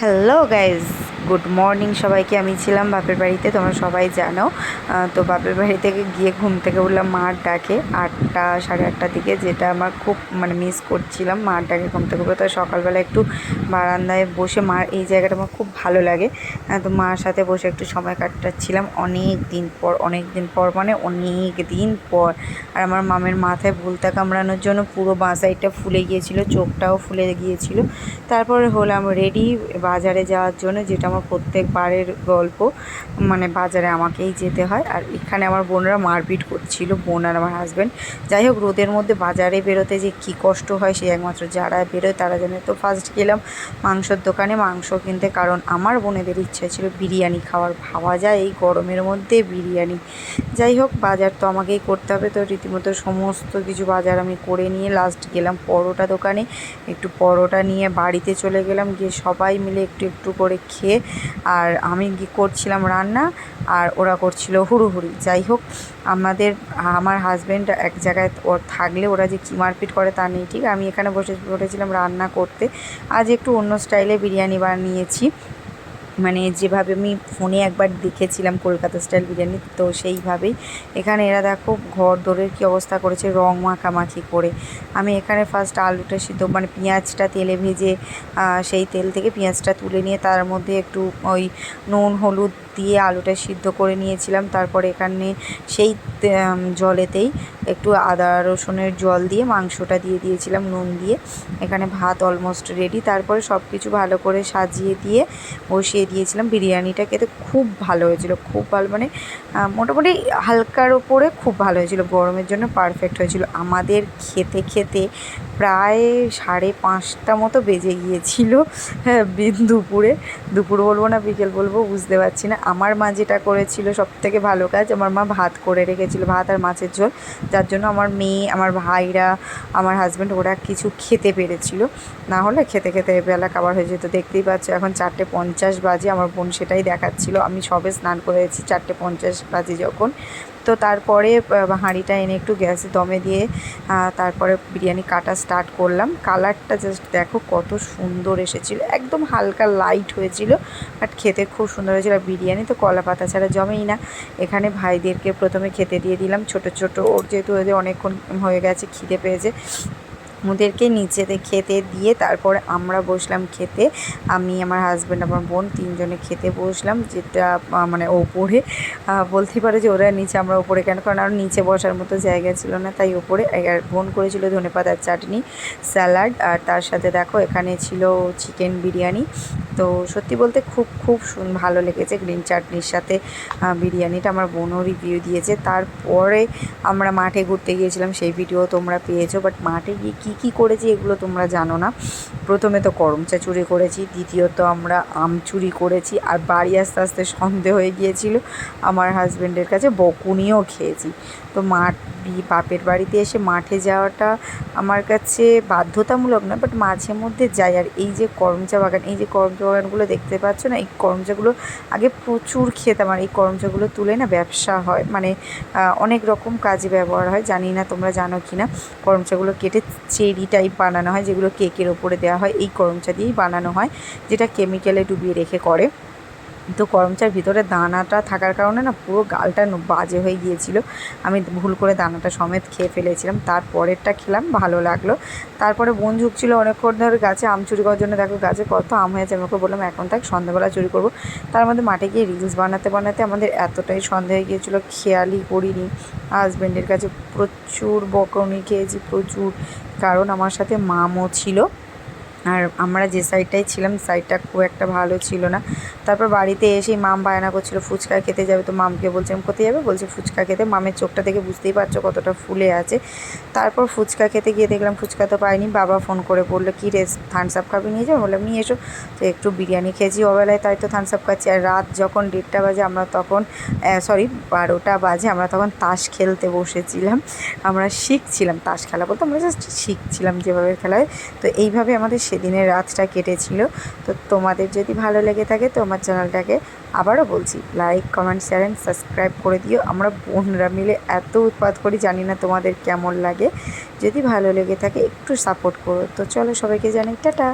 Hello guys good morning সবাইকে, আমি ছিলাম বাপের বাড়িতে, তোমরা সবাই জানো। তো বাপের বাড়ি থেকে গিয়ে ঘুম থেকে উঠলাম মার ডাকে আটটা, সাড়ে আটটার দিকে, যেটা আমার খুব মানে মিস করছিলাম মার ডাকে ঘুম থেকে উঠে। তো সকালবেলা একটু বারান্দায় বসে মার, এই জায়গাটা আমার খুব ভালো লাগে। তো মার সাথে বসে একটু সময় কাটাচ্ছিলাম অনেক দিন পর, অনেক দিন পর মানে অনেক দিন পর। আর আমার মামের মাথায় ভুলতা কামড়ানোর জন্য পুরো বাঁ ফুলে গিয়েছিল, চোখটাও ফুলে গিয়েছিল। তারপরে হলাম রেডি বাজারে যাওয়ার জন্য, যেটা আমার প্রত্যেকবারের গল্প মানে বাজারে আমাকেই যেতে হয়। আর এখানে আমার বোনরা মারপিট করছিল, বোন আর আমার হাজব্যান্ড যাই হোক, রোদের মধ্যে বাজারে বেরোতে যে কী কষ্ট হয়, সে একমাত্র যারা বেরোয়, তারা জানে তো ফার্স্ট গেলাম মাংসর দোকানে মাংস কিনতে। কারণ আমার বোনেদের ইচ্ছা ছিল বিরিয়ানি খাওয়ার। ভাবা যায় এই গরমের মধ্যে বিরিয়ানি। যাই হোক, বাজার তো আমাকেই করতে হবে। তো রীতিমতো সমস্ত কিছু বাজার আমি করে নিয়ে লাস্ট গেলাম পরোটা দোকানে। একটু পরোটা নিয়ে বাড়িতে চলে গেলাম। গিয়ে সবাই মিলে একটু একটু করে খেয়ে আর আমি করছিলাম রান্না আর ওরা করছিল হুড়ুহুড়ি। যাই হোক, আমাদের, আমার হাজব্যান্ড এক জায়গায় ওর থাকলে ওরা যে কী মারপিট করে তা নেই, ঠিক? আমি এখানে বসে, বসেছিলাম রান্না করতে। আজ একটু অন্য স্টাইলে বিরিয়ানি বানিয়েছি। মানে যেভাবে আমি ফোনে একবার দেখেছিলাম কলকাতা স্টাইল বিরিয়ানি, তো সেইভাবেই। এখানে এরা দেখো ঘর দোরের কী অবস্থা করেছে, রং মাখামাখি করে। আমি এখানে ফার্স্ট আলুটা সিদ্ধ মানে পেঁয়াজটা তেলে ভেজে সেই তেল থেকে পেঁয়াজটা তুলে নিয়ে তার মধ্যে একটু ওই নুন, হলুদ দিয়ে আলুটা সিদ্ধ করে নিয়েছিলাম। তারপরে এখানে সেই জলেতেই একটু আদা রসুনের জল দিয়ে মাংসটা দিয়ে দিয়েছিলাম নুন দিয়ে। এখানে ভাত অলমোস্ট রেডি তারপরে সব কিছু ভালো করে সাজিয়ে দিয়ে বসিয়ে দিয়েছিলাম বিরিয়ানিটা খেতে খুব ভালো হয়েছিল, খুব ভালো মানে মোটামুটি হালকার ওপরে খুব ভালো হয়েছিল, গরমের জন্য পারফেক্ট হয়েছিল। আমাদের খেতে খেতে প্রায় সাড়ে পাঁচটা মতো বেজে গিয়েছিল হ্যাঁ দুপুরে। দুপুর বলব না, বিকেল বলব, বুঝতে পারছি না। আমার মা যেটা করেছিল সব থেকে ভালো কাজ, আমার মা ভাত করে রেখেছিল, ভাত আর মাছের ঝোল। যার জন্য আমার মেয়ে, আমার ভাইরা, আমার হাজব্যান্ড ওরা কিছু খেতে পেরেছিল। না হলে খেতে খেতে বেলা খাবার হয়ে যেত। দেখতেই পাচ্ছ, এখন চারটে পঞ্চাশ বাজে আমার বোন সেটাই দেখাচ্ছিল। আমি সবে স্নান করেছি চারটে পঞ্চাশ বাজে যখন। তো তারপরে হাঁড়িটা এনে একটু গ্যাসে দমে দিয়ে তারপরে বিরিয়ানি কাটা স্টার্ট করলাম। কালারটা জাস্ট দেখো কত সুন্দর এসেছিল। একদম হালকা লাইট হয়েছিল বাট খেতে খুব সুন্দর হয়েছিল। আর বিরিয়ানি তো কলা পাতা ছাড়া জমেই না। এখানে ভাইদেরকে প্রথমে খেতে দিয়ে দিলাম। ছোট ছোট, ওর যেহেতু ওদের অনেকক্ষণ হয়ে গেছে, খিদে পেয়েছে। ওদেরকে নিচেতে খেতে দিয়ে তারপরে আমরা বসলাম খেতে। আমি, আমার হাজব্যান্ড আমার বোন তিনজনে খেতে বসলাম, যেটা মানে ওপরে। বলতে বলতেই পারে যে ওরা নিচে, আমরা ওপরে কেন? কারণ আর নিচে বসার মতো জায়গা ছিল না, তাই ওপরে বোন করেছিল ধনেপাতার চাটনি, স্যালাড। আর তার সাথে দেখো, এখানে ছিল চিকেন বিরিয়ানি। তো সত্যি বলতে খুব খুব ভালো লেগেছে গ্রিন চাটনির সাথে বিরিয়ানিটা আমার বোনও রিভিউ দিয়েছে। তারপরে আমরা মাঠে ঘুরতে গিয়েছিলাম, সেই ভিডিও তোমরা পেয়েছ। বাট মাঠে গিয়ে কী কী করেছি এগুলো তোমরা জানো না। প্রথমে তো করমচা চুরি করেছি, দ্বিতীয়ত আমরা আম চুরি করেছি, আর বাড়ি আস্তে আস্তে সন্দেহ হয়ে গিয়েছিল। আমার হাজব্যান্ডের কাছে বকুনিও খেয়েছি। তো মাঠ বাপের বাড়িতে এসে মাঠে যাওয়াটা আমার কাছে বাধ্যতামূলক না বাট মাঝে মধ্যে যাই। আর এই যে করমচা বাগান, এই যে করমচা বাগানগুলো দেখতে পাচ্ছ না, এই করমচাগুলো আগে প্রচুর খেতাম, আর এই করমচাগুলো তুলে না ব্যবসা হয় মানে অনেক রকম কাজে ব্যবহার হয়, জানি না তোমরা জানো কি না। করমচাগুলো কেটে চেরি টাইপ বানানো হয়, যেগুলো কেকের ওপরে দেওয়া হয়, এই করমচা দিয়েই বানানো হয়, যেটা কেমিক্যালে ডুবিয়ে রেখে করে। তো করমচার ভিতরে দানাটা থাকার কারণে না পুরো গালটা বাজে হয়ে গিয়েছিল। আমি ভুল করে দানাটা সমেত খেয়ে ফেলেছিলাম। তারপরেরটা খেলাম, ভালো লাগল। তারপরে বোন ঝুঁকছিল অনেকক্ষণ ধরে গাছে, আম চুরি করার জন্য দেখো গাছে কত আম হয়েছে আমি ওকে বললাম, এখন থাক, সন্ধ্যাবেলা চুরি করব। তার মধ্যে মাঠে গিয়ে রিলস বানাতে বানাতে আমাদের এতটাই সন্দেহ হয়ে গিয়েছিল। খেয়ালই করিনি। হাজব্যান্ডের কাছে প্রচুর বকরনি খেয়েছি, প্রচুর। কারণ আমার সাথে মামও ছিল। আর আমরা যে সাইডটায় ছিলাম সাইডটা খুব একটা ভালো ছিল না। তারপর বাড়িতে এসেই মাম বায়না করছিল, ফুচকা খেতে যাবে। তো মামকে বলছিলাম কোথায় যাবে? বলছে, ফুচকা খেতে। মামের চোখটা দেখে বুঝতেই পারছ কতটা ফুলে আছে। তারপর ফুচকা খেতে গিয়ে দেখলাম ফুচকা তো পাইনি। বাবা ফোন করে বলল, কি রে থামস আপ খাবি নিয়ে যাও? বললাম, নিয়ে এসো। তো একটু বিরিয়ানি খেয়েছি ওবেলায় তাই তো থামস আপ খাচ্ছি। আর রাত যখন দেড়টা বাজে, আমরা তখন সরি বারোটা বাজে, আমরা তখন তাস খেলতে বসেছিলাম। আমরা শিখছিলাম তাস খেলা বলতে, আমরা জাস্ট শিখছিলাম যেভাবে খেলা হয়। তো এইভাবে আমাদের সেদিনের রাতটা কেটেছিল। তো তোমাদের যদি ভালো লেগে থাকে তো আমার চ্যানেলটাকে আবারও বলছি like comment share and subscribe করে দিও। আমরা বোনরা মিলে এত উৎপাদ করি, জানি না তোমাদের কেমন লাগে। যদি ভালো লেগে থাকে একটু সাপোর্ট করো। তো চলো সবাইকে জানাই, টাটা!